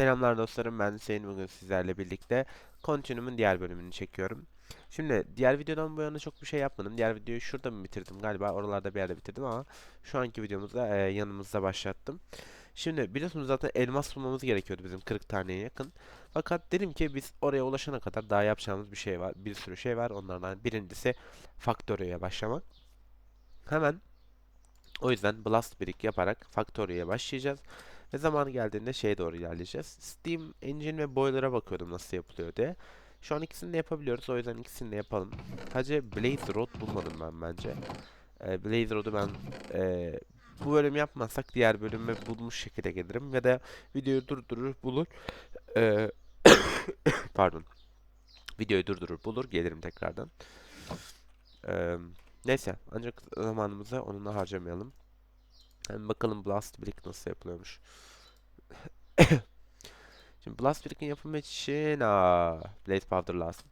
Selamlar dostlarım ben Hüseyin bugün sizlerle birlikte Continuum'un diğer bölümünü çekiyorum. Şimdi diğer videodan bu yana çok bir şey yapmadım. Diğer videoyu şurada mı bitirdim galiba oralarda bir yerde bitirdim ama şu anki videomuzda e, yanımızda başlattım. Şimdi biliyorsunuz zaten elmas bulmamız gerekiyordu bizim 40 taneye yakın. Fakat dedim ki biz oraya ulaşana kadar daha yapacağımız bir şey var. Bir sürü şey var. Onlardan birincisi Factory'ye başlamak. Hemen o yüzden Blast Brick yaparak Factory'ye başlayacağız. Ve zamanı geldiğinde şeye doğru ilerleyeceğiz. Steam Engine ve Boiler'a bakıyordum nasıl yapılıyor diye. Şu an ikisini de yapabiliyoruz. O yüzden ikisini de yapalım. Sadece Blaze Rod bulmadım ben bence. Ee, Blaze Rod'u ben ee, bu bölüm yapmazsak diğer bölüme bulmuş şekilde gelirim. Ya da videoyu durdurur bulur. ee, pardon. Videoyu durdurur bulur gelirim tekrardan. Ee, neyse ancak zamanımızı onunla harcamayalım. Hemen bakalım Blast Brick nasıl yapılıyormuş. Şimdi Blast Brick'in yapımı için aa, Blaze Powder lazım.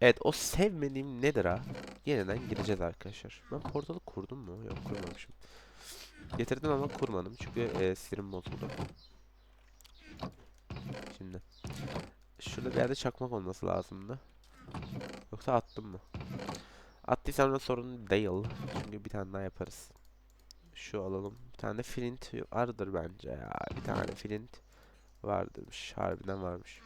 Evet o sevmediğim nedir ha? Yeniden gireceğiz arkadaşlar. Ben portalı kurdum mu? Yok kurmamışım. Getirdim ama kurmadım çünkü e, sinirim bozuldu. Şimdi. Şurada bir yerde çakmak olması lazımdı. Yoksa attım mı? Attıysam da sorun değil. Çünkü bir tane daha yaparız. Şu alalım. Bir tane flint vardır bence ya. Bir tane flint varmış. Harbiden varmış.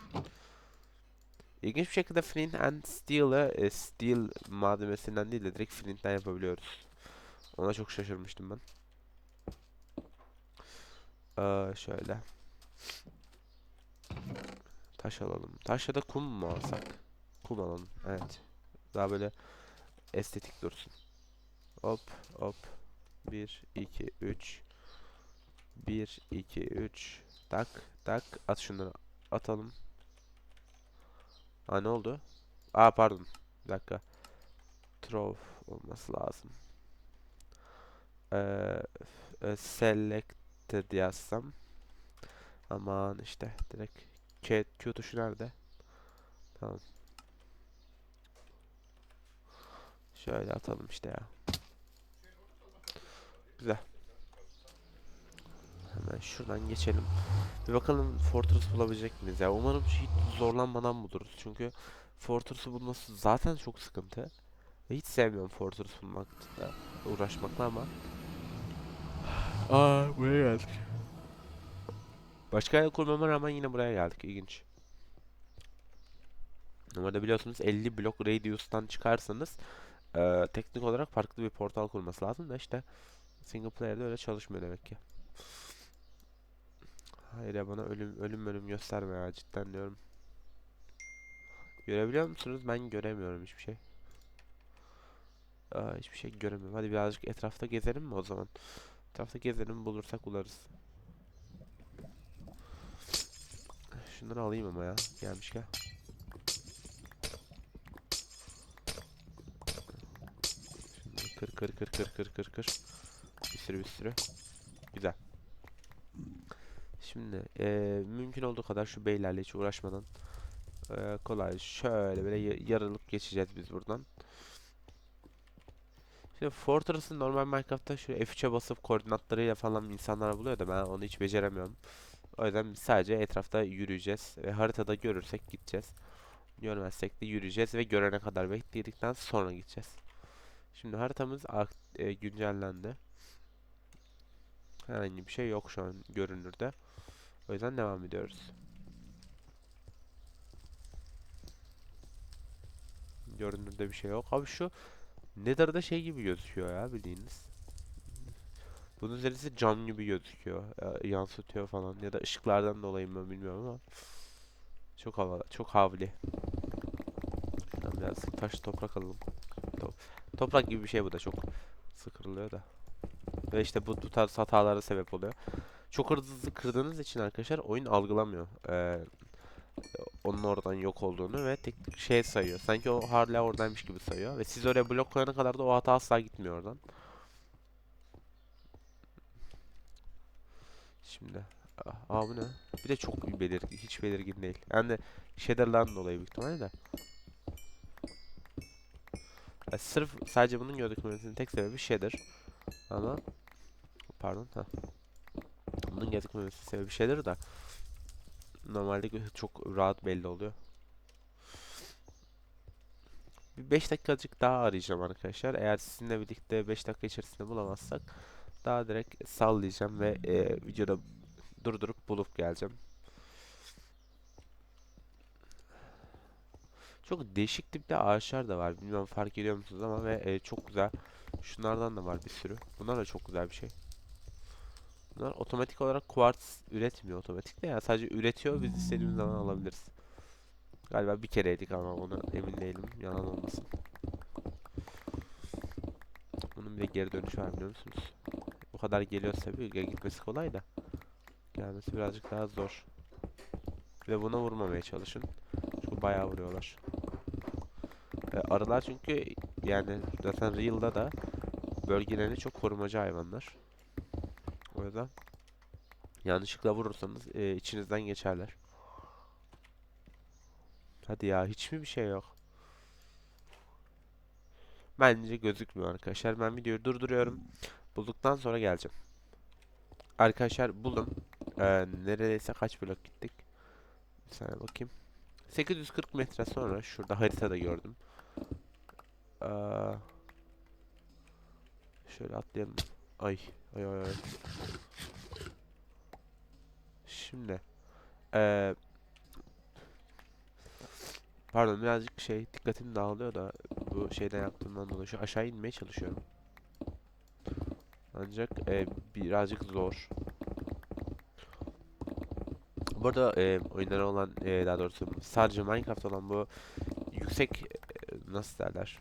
İlginç bir şekilde flint and steel'ı e, steel malzemesinden değil de direkt flintten yapabiliyoruz. Ona çok şaşırmıştım ben. Ee, şöyle. Taş alalım. Taş ya da kum mu alsak? Kum alalım. Evet. Daha böyle estetik dursun. Hop hop. 1 2 3 1 2 3 tak tak at şunları atalım. Ha ne oldu? Aa pardon. Bir dakika. Throw olması lazım. Ee, e, selected yazsam. Aman işte direkt Q, Q tuşu nerede? Tamam. Şöyle atalım işte ya. Güzel. Hemen şuradan geçelim. Bir bakalım Fortress bulabilecek miyiz ya. Umarım hiç zorlanmadan buluruz. Çünkü Fortress'ı bulması zaten çok sıkıntı. Ve hiç sevmiyorum Fortress bulmakla uğraşmakla ama. Aa buraya geldik. Başka yer kurmama rağmen yine buraya geldik. İlginç. Normalde biliyorsunuz 50 blok radius'tan çıkarsanız eee, teknik olarak farklı bir portal kurması lazım da işte Single player'de öyle çalışmıyor demek ki. Hayır ya bana ölüm ölüm ölüm gösterme ya cidden diyorum. Görebiliyor musunuz? Ben göremiyorum hiçbir şey. Aa, hiçbir şey göremiyorum. Hadi birazcık etrafta gezelim mi o zaman? Etrafta gezelim bulursak bularız. Şunları alayım ama ya gelmişken. Şunları kır kır kır kır kır kır kır. Bir sürü bir sürü. Güzel. Şimdi eee, mümkün olduğu kadar şu beylerle hiç uğraşmadan eee, kolay şöyle böyle ya- yarılıp geçeceğiz biz buradan. Şimdi Fortress'ı normal Minecraft'ta şu F3'e basıp koordinatlarıyla falan insanlar buluyor da ben onu hiç beceremiyorum. O yüzden sadece etrafta yürüyeceğiz ve haritada görürsek gideceğiz. Görmezsek de yürüyeceğiz ve görene kadar bekledikten sonra gideceğiz. Şimdi haritamız e, güncellendi. Herhangi bir şey yok şu an görünürde. O yüzden devam ediyoruz. Görünürde bir şey yok. Abi şu Nether'da şey gibi gözüküyor ya bildiğiniz. Bunun üzerisi cam gibi gözüküyor. Ya- yansıtıyor falan ya da ışıklardan dolayı mı bilmiyorum ama çok havalı, çok havli. Biraz taş toprak alalım. To- toprak gibi bir şey bu da çok sıkırılıyor da. Ve işte bu, bu tarz hatalara sebep oluyor. Çok hızlı kırdığınız için arkadaşlar oyun algılamıyor. Ee, onun oradan yok olduğunu ve tek şey sayıyor. Sanki o hala oradaymış gibi sayıyor. Ve siz oraya blok koyana kadar da o hata asla gitmiyor oradan. Şimdi. Aa, bu ne? Bir de çok belirgin, hiç belirgin değil. Yani shader'dan dolayı büyük ihtimalle de. Ya sırf sadece bunun gözükmemesinin tek sebebi shader. Ama pardon ha. Bunun gözükmemesinin sebebi shader da Normalde çok rahat belli oluyor. Bir 5 dakikacık daha arayacağım arkadaşlar. Eğer sizinle birlikte 5 dakika içerisinde bulamazsak daha direkt sallayacağım ve e, videoda durdurup bulup geleceğim. Çok değişik tipte ağaçlar da var. Bilmiyorum fark ediyor musunuz ama ve e, çok güzel. Şunlardan da var bir sürü. Bunlar da çok güzel bir şey. Bunlar otomatik olarak kuartz üretmiyor otomatik de ya sadece üretiyor biz istediğimiz zaman alabiliriz. Galiba bir kereydik ama ona emin değilim. Yalan olmasın. Bunun bir de geri dönüşü var biliyor musunuz? Bu kadar geliyorsa geri gitmesi kolay da. Gelmesi birazcık daha zor. Ve buna vurmamaya çalışın. Çünkü bayağı vuruyorlar. E, arılar çünkü yani zaten Real'da da bölgelerini çok korumacı hayvanlar. O yüzden yanlışlıkla vurursanız e, içinizden geçerler. Hadi ya hiç mi bir şey yok? Bence gözükmüyor arkadaşlar. Ben videoyu durduruyorum. Bulduktan sonra geleceğim. Arkadaşlar buldum. Ee, neredeyse kaç blok gittik? Bir saniye bakayım. 840 metre sonra şurada haritada gördüm. Aa, şöyle atlayalım. Ay ay ay ay. Şimdi ee, pardon birazcık şey dikkatim dağılıyor da bu şeyden yaptığımdan dolayı şu aşağı inmeye çalışıyorum. Ancak ee, birazcık zor. Bu arada e, oyunlara olan e, daha doğrusu sadece Minecraft olan bu yüksek e, nasıl derler?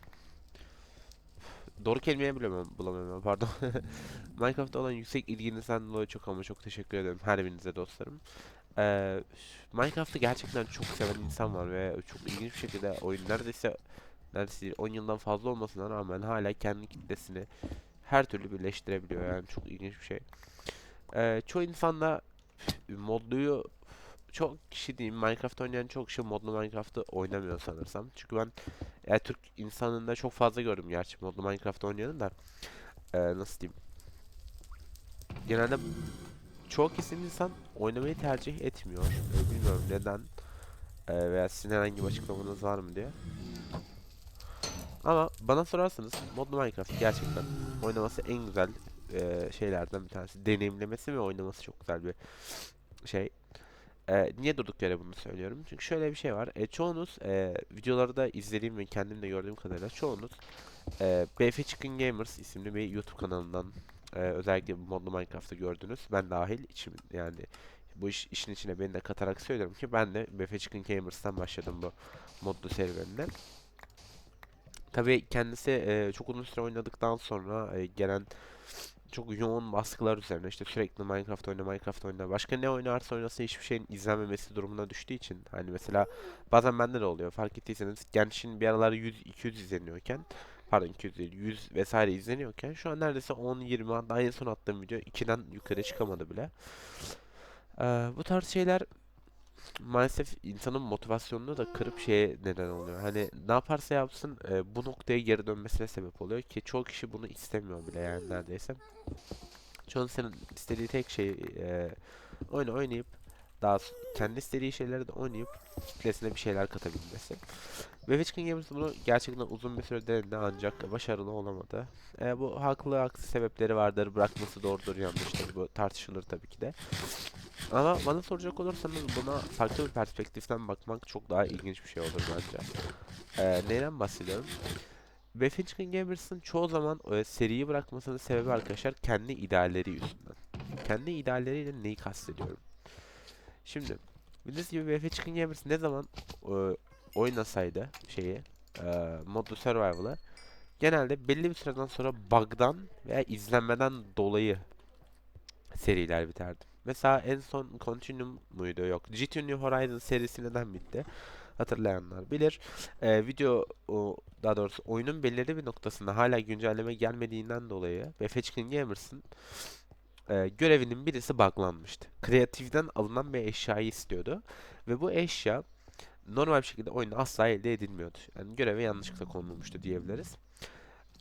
Doğru kelimeyi bulamıyorum, bulamıyorum pardon. Minecraft'ta olan yüksek ilginizden dolayı çok ama çok teşekkür ederim her birinize dostlarım. Ee, Minecraft'ı gerçekten çok seven insan var ve çok ilginç bir şekilde oyun neredeyse neredeyse 10 yıldan fazla olmasına rağmen hala kendi kitlesini her türlü birleştirebiliyor yani çok ilginç bir şey. Ee, çoğu insan da modluyu çok kişi diyeyim Minecraft oynayan çok kişi modlu Minecraft'ı oynamıyor sanırsam. Çünkü ben e, Türk insanında çok fazla gördüm gerçi modlu Minecraft oynayanı da e, nasıl diyeyim. Genelde çoğu kesim insan oynamayı tercih etmiyor. E, bilmiyorum neden e, veya sizin herhangi bir açıklamanız var mı diye. Ama bana sorarsanız modlu Minecraft gerçekten oynaması en güzel e, şeylerden bir tanesi. Deneyimlemesi ve oynaması çok güzel bir şey. E, niye durduk yere bunu söylüyorum? Çünkü şöyle bir şey var. E, çoğunuz e, videoları da izlediğim ve kendim de gördüğüm kadarıyla çoğunuz e, BF Chicken Gamers isimli bir YouTube kanalından e, özellikle modlu Minecraft'ı gördünüz. Ben dahil içim yani bu iş, işin içine beni de katarak söylüyorum ki ben de BF Chicken Gamers'tan başladım bu modlu serüvenine. Tabii kendisi e, çok uzun süre oynadıktan sonra e, gelen çok yoğun baskılar üzerine işte sürekli Minecraft oyna Minecraft oyna başka ne oynarsa oynasın hiçbir şeyin izlenmemesi durumuna düştüğü için hani mesela bazen bende de oluyor fark ettiyseniz Genshin bir aralar 100-200 izleniyorken pardon 200 değil 100 vesaire izleniyorken şu an neredeyse 10-20 hatta en son attığım video 2'den yukarı çıkamadı bile. Ee, bu tarz şeyler maalesef insanın motivasyonunu da kırıp şeye neden oluyor. Hani ne yaparsa yapsın e, bu noktaya geri dönmesine sebep oluyor ki çoğu kişi bunu istemiyor bile yani neredeyse. Çoğunun senin istediği tek şey e, oyunu oynayıp daha kendi istediği şeyleri de oynayıp kitlesine bir şeyler katabilmesi. Ve Witchkin Gamers bunu gerçekten uzun bir süre denedi ancak başarılı olamadı. E, bu haklı haksız sebepleri vardır. Bırakması doğrudur yanlıştır. Bu tartışılır tabii ki de. Ama bana soracak olursanız buna farklı bir perspektiften bakmak çok daha ilginç bir şey olur bence. Ee, neyden bahsediyorum? Befitchkin Gamers'ın çoğu zaman e, seriyi bırakmasının sebebi arkadaşlar kendi idealleri yüzünden. Kendi idealleriyle neyi kastediyorum? Şimdi bildiğiniz gibi Befitchkin Gamers ne zaman e, oynasaydı şeyi e, modlu survival'ı genelde belli bir süreden sonra bug'dan veya izlenmeden dolayı seriler biterdi. Mesela en son Continuum muydu? Yok. GT New Horizon serisi neden bitti? Hatırlayanlar bilir. Ee, video o, daha doğrusu oyunun belirli bir noktasında hala güncelleme gelmediğinden dolayı ve Fetchkin Gamers'ın e, görevinin birisi buglanmıştı. Kreatiften alınan bir eşyayı istiyordu. Ve bu eşya normal bir şekilde oyunda asla elde edilmiyordu. Yani göreve yanlışlıkla konulmuştu diyebiliriz.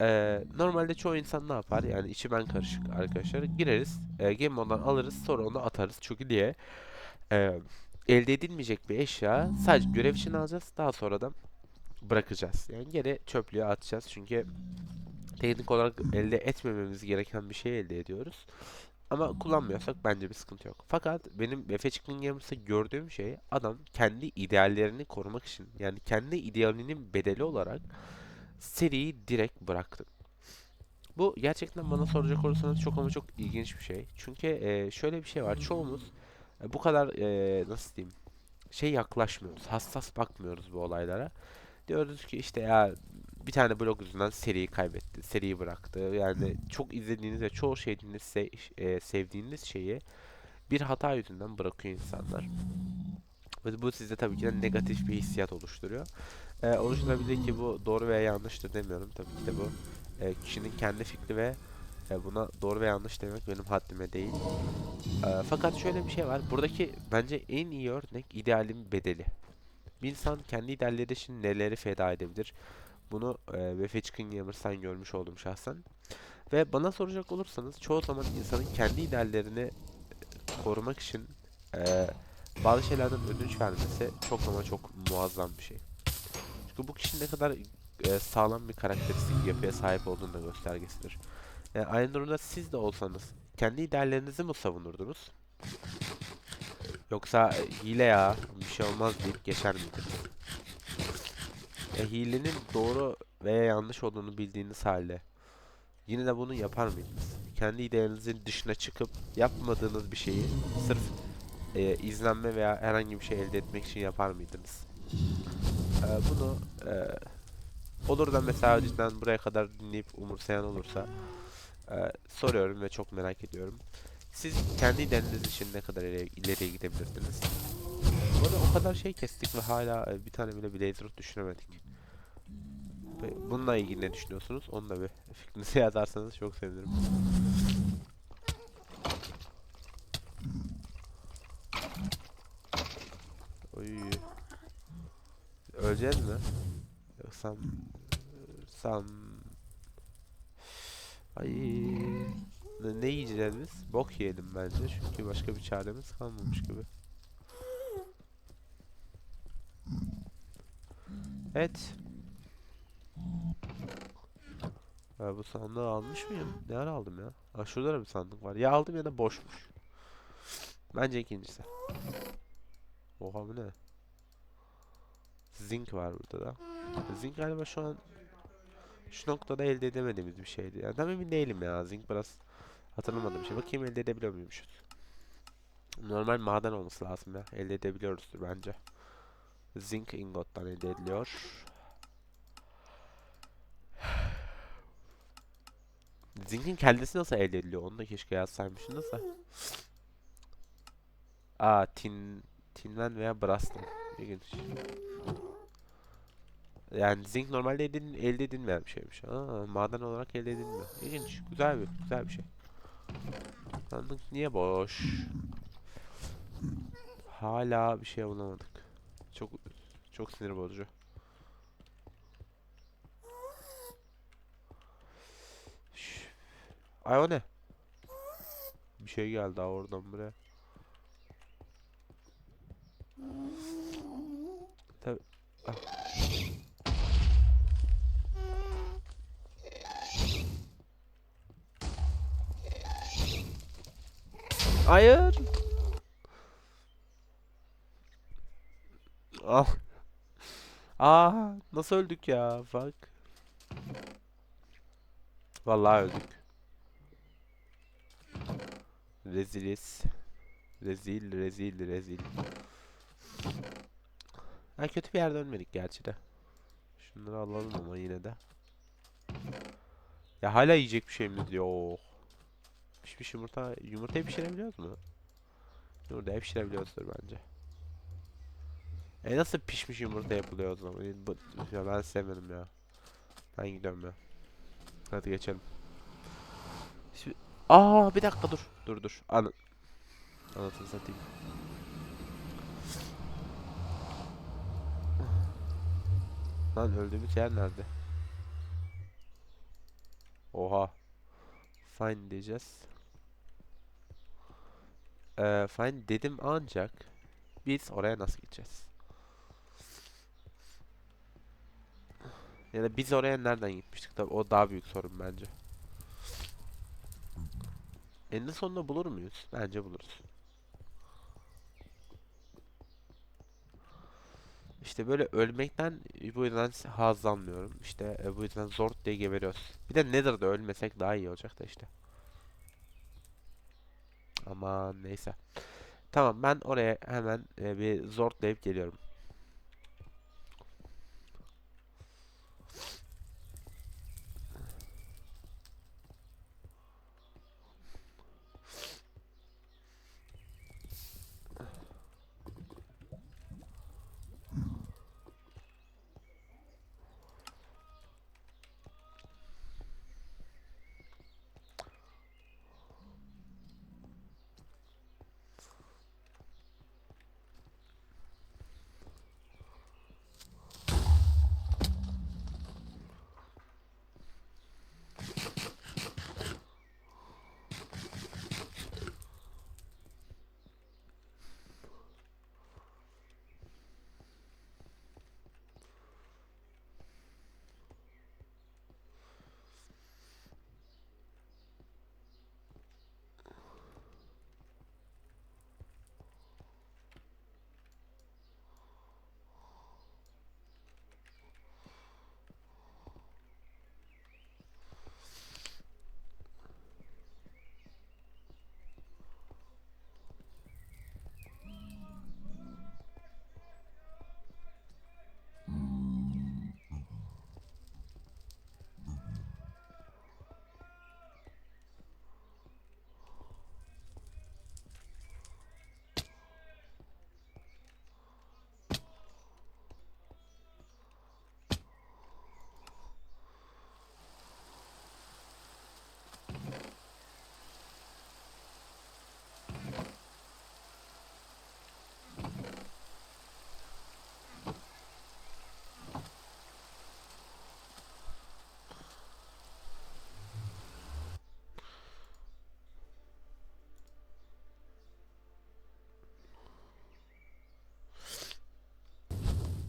Ee, normalde çoğu insan ne yapar? Yani içi ben karışık arkadaşlar. Gireriz, e, game mode'dan alırız, sonra onu atarız. Çünkü diye e, elde edilmeyecek bir eşya. Sadece görev için alacağız. Daha sonra da bırakacağız. Yani geri çöplüğe atacağız. Çünkü teknik olarak elde etmememiz gereken bir şey elde ediyoruz. Ama kullanmıyorsak bence bir sıkıntı yok. Fakat benim Efe Chicken Gamers'ta gördüğüm şey adam kendi ideallerini korumak için yani kendi idealinin bedeli olarak seriyi direkt bıraktı. Bu gerçekten bana soracak olursanız çok ama çok ilginç bir şey. Çünkü e, şöyle bir şey var. Çoğumuz e, bu kadar e, nasıl diyeyim şey yaklaşmıyoruz. Hassas bakmıyoruz bu olaylara. Diyoruz ki işte ya bir tane blog yüzünden seriyi kaybetti. Seriyi bıraktı. Yani çok izlediğiniz ve çoğu şeyiniz se- e, sevdiğiniz şeyi bir hata yüzünden bırakıyor insanlar. Ve bu sizde tabii ki de negatif bir hissiyat oluşturuyor. E, oluşturabilir ki bu doğru veya yanlıştır demiyorum. Tabii ki de bu e, kişinin kendi fikri ve e, buna doğru ve yanlış demek benim haddime değil. E, fakat şöyle bir şey var. Buradaki bence en iyi örnek idealin bedeli. Bir insan kendi idealleri için neleri feda edebilir? Bunu e, Vefe Chicken Gamers'tan görmüş oldum şahsen. Ve bana soracak olursanız çoğu zaman insanın kendi ideallerini korumak için e, bazı şeylerden ödünç vermesi çok ama çok muazzam bir şey. Çünkü bu kişi ne kadar e, sağlam bir karakteristik yapıya sahip olduğunu da göstergesidir. Yani aynı durumda siz de olsanız kendi ideallerinizi mi savunurdunuz? Yoksa e, hile ya bir şey olmaz deyip geçer miydiniz? E, hilenin doğru veya yanlış olduğunu bildiğiniz halde yine de bunu yapar mıydınız? Kendi idealinizin dışına çıkıp yapmadığınız bir şeyi sırf e, izlenme veya herhangi bir şey elde etmek için yapar mıydınız? E, bunu e, olur da mesela cidden buraya kadar dinleyip umursayan olursa e, soruyorum ve çok merak ediyorum. Siz kendi idealiniz için ne kadar ileri- ileriye gidebilirdiniz? Arada o kadar şey kestik ve hala e, bir tane bile Blaze düşünemedik. Bununla ilgili ne düşünüyorsunuz? Onu da bir fikrinizi yazarsanız çok sevinirim. Öleceğiz mi? Yoksa sam Ay ne, ne yiyeceğiz? Bok yiyelim bence çünkü başka bir çaremiz kalmamış gibi. Evet. Ben bu sandığı almış mıyım? Ne ara aldım ya? Ha şurada da bir sandık var. Ya aldım ya da boşmuş. Bence ikincisi. Oha bu ne? Zinc var burada da. Zinc galiba şu an şu noktada elde edemediğimiz bir şeydi. Yani tam emin değilim ya. Zinc biraz hatırlamadığım bir şey. Bakayım elde edebiliyor muymuşuz? Normal maden olması lazım ya. Elde edebiliyoruzdur bence. Zinc ingottan elde ediliyor. Zinc'in kendisi nasıl elde ediliyor? Onu da keşke yazsaymışsınız da. Aa, tin, tinlen veya brass'tan. İlginç. Yani zinc normalde edin, elde edilmeyen bir şeymiş. Aa, maden olarak elde edilmiyor. İlginç. Güzel bir, güzel bir şey. Sandık niye boş? Hala bir şey bulamadık. Çok çok sinir bozucu. Ay o ne? Bir şey geldi ha oradan buraya. Tabii. Ah. Hayır. Ah. Aa, nasıl öldük ya? Fuck. Vallahi öldük. Reziliz. Rezil, rezil, rezil. Ha kötü bir yerde ölmedik gerçi de. Şunları alalım ama yine de. Ya hala yiyecek bir şeyimiz yok. Pişmiş yumurta, yumurtayı pişirebiliyoruz mu? Yumurtayı pişirebiliyoruzdur bence. E nasıl pişmiş yumurta yapılıyor o zaman? Ya ben sevmedim ya. Ben gidiyorum ya. Hadi geçelim. Şimdi, aa bir dakika dur. Dur dur. Anı. Anlatını satayım. Lan öldüğümüz yer nerede? Oha. Fine diyeceğiz. Ee, fine dedim ancak biz oraya nasıl gideceğiz? Ya da biz oraya nereden gitmiştik? Tabii o daha büyük sorun bence. Eninde sonunda bulur muyuz? Bence buluruz. İşte böyle ölmekten bu yüzden haz almıyorum. İşte e, bu yüzden zor diye geberiyoruz. Bir de Nether'da ölmesek daha iyi olacak da işte. Aman neyse. Tamam ben oraya hemen e, bir zortlayıp geliyorum.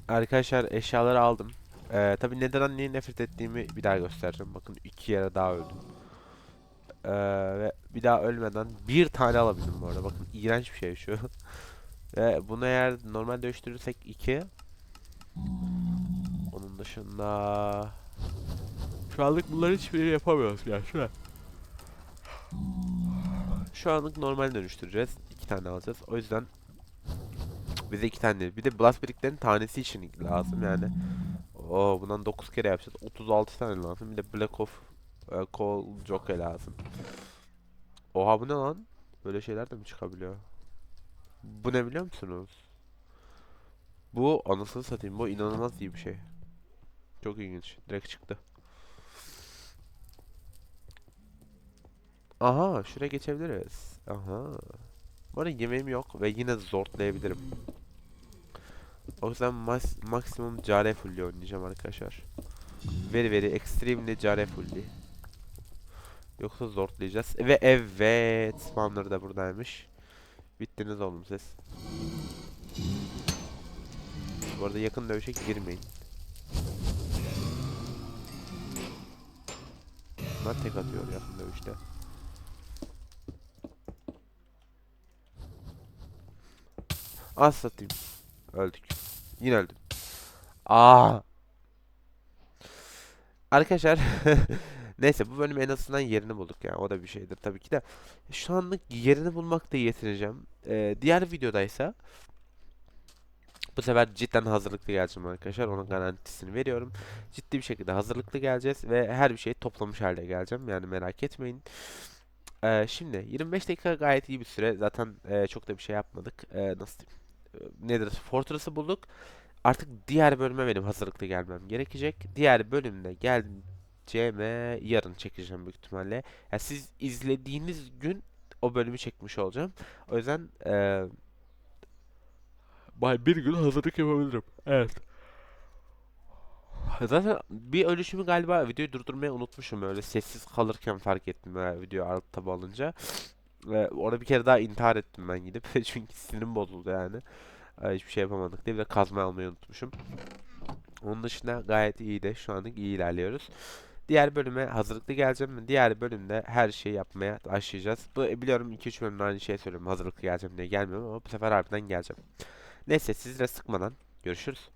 Arkadaşlar eşyaları aldım. Ee, tabii neden niye nefret ettiğimi bir daha göstereceğim. Bakın iki yere daha öldüm. Ee, ve bir daha ölmeden bir tane alabildim bu arada. Bakın iğrenç bir şey şu. ve bunu eğer normal dönüştürürsek iki. Onun dışında şu anlık bunların hiçbirini yapamıyoruz ya şuna. Şu anlık normal dönüştüreceğiz. İki tane alacağız. O yüzden bize iki tane. Bir de blast bricklerin tanesi için lazım yani. Oo bundan 9 kere yapacağız. 36 tane lazım. Bir de Black of e, Coal Jockey lazım. Oha bu ne lan? Böyle şeyler de mi çıkabiliyor? Bu ne biliyor musunuz? Bu anasını satayım. Bu inanılmaz iyi bir şey. Çok ilginç. Direkt çıktı. Aha şuraya geçebiliriz. Aha. Bu arada yemeğim yok ve yine zorlayabilirim. O yüzden maksimum care fully oynayacağım arkadaşlar. Very very extremely care fully. Yoksa zorlayacağız. Ve evet spawner da buradaymış. Bittiniz oğlum siz. Bu arada yakın dövüşe girmeyin. Bunlar tek atıyor yakın dövüşte. Az satayım. Öldük. Yine öldüm. Aa. Arkadaşlar neyse bu bölüm en azından yerini bulduk yani o da bir şeydir tabii ki de. Şu anlık yerini bulmakta yetineceğim. Ee, diğer videodaysa bu sefer cidden hazırlıklı geleceğim arkadaşlar. Onun garantisini veriyorum. Ciddi bir şekilde hazırlıklı geleceğiz ve her bir şeyi toplamış halde geleceğim. Yani merak etmeyin. Ee, şimdi 25 dakika gayet iyi bir süre. Zaten e, çok da bir şey yapmadık. Ee, nasıl diyeyim? Nedir? Fortress'ı bulduk. Artık diğer bölüme benim hazırlıklı gelmem gerekecek. Diğer bölümde geleceğime yarın çekeceğim büyük ihtimalle. Yani siz izlediğiniz gün o bölümü çekmiş olacağım. O yüzden e, bir gün hazırlık yapabilirim. Evet. Zaten bir ölüşümü galiba videoyu durdurmayı unutmuşum öyle sessiz kalırken fark ettim video alt tab alınca. Ve orada bir kere daha intihar ettim ben gidip çünkü sinirim bozuldu yani. Hiçbir şey yapamadık diye bir de kazma almayı unutmuşum. Onun dışında gayet iyiydi. Şu anlık iyi ilerliyoruz. Diğer bölüme hazırlıklı geleceğim. Diğer bölümde her şeyi yapmaya başlayacağız. Bu e, biliyorum 2-3 bölümde aynı şeyi söylüyorum. Hazırlıklı geleceğim diye gelmiyorum ama bu sefer harbiden geleceğim. Neyse sizlere sıkmadan görüşürüz.